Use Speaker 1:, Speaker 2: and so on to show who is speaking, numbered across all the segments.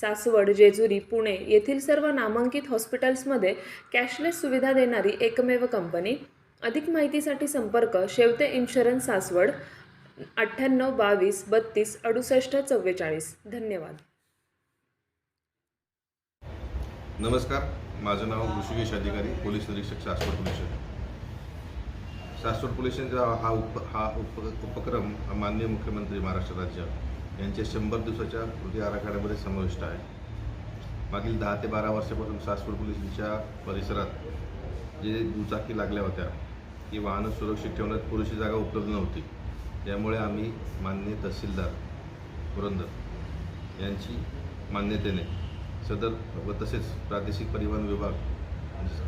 Speaker 1: सासवड जेजुरी पुणे येथील सर्व नामांकित हॉस्पिटल्समध्ये कॅशलेस सुविधा देणारी एकमेव कंपनी. अधिक माहितीसाठी संपर्क शेवते इन्शुरन्स सासवड अठ्ठ्याण्णव बावीस बत्तीस अडुसष्ट चव्वेचाळीस. धन्यवाद.
Speaker 2: नमस्कार. माझं नाव ऋषिकेश अधिकारी पोलीस निरीक्षक सासवड पोलीस. सासवड पोलिसांचा हा उप हा उप उपक्रम हा माननीय मुख्यमंत्री महाराष्ट्र राज्य यांच्या शंभर दिवसाच्या कृती आराखड्यामध्ये समाविष्ट आहे. मागील दहा ते बारा वर्षापासून सासवड पोलिसांच्या परिसरात जे दुचाकी लागल्या होत्या ती वाहनं सुरक्षित ठेवण्यात पुरेशी जागा उपलब्ध नव्हती. त्यामुळे आम्ही माननीय तहसीलदार पुरंदर यांची मान्यतेने सदर व तसेच प्रादेशिक परिवहन विभाग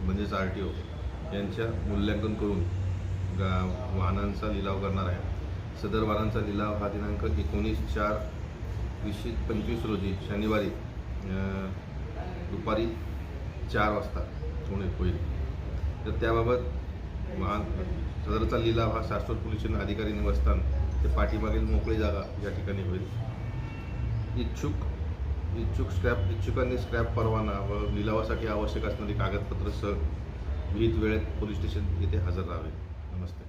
Speaker 2: म्हणजेच आर टी ओ यांच्या मूल्यांकन करून गा वाहनांचा लिलाव करणार आहे. सदर वारांचा लिलाव हा दिनांक एकोणीस चार वीसशे पंचवीस रोजी शनिवारी दुपारी चार वाजता होणे होईल. तर त्याबाबत वाहन सदरचा लिलाव हा शाश्वत पोलीस अधिकारी निवासस्थान ते पाठीमागील मोकळी जागा या ठिकाणी होईल. इच्छुक इच्छुक स्क्रॅप इच्छुकांनी स्क्रॅप परवाना व लिलावासाठी आवश्यक असणारी कागदपत्र सह विहित वेळेत पोलीस स्टेशन येथे हजर राहावे. नमस्ते.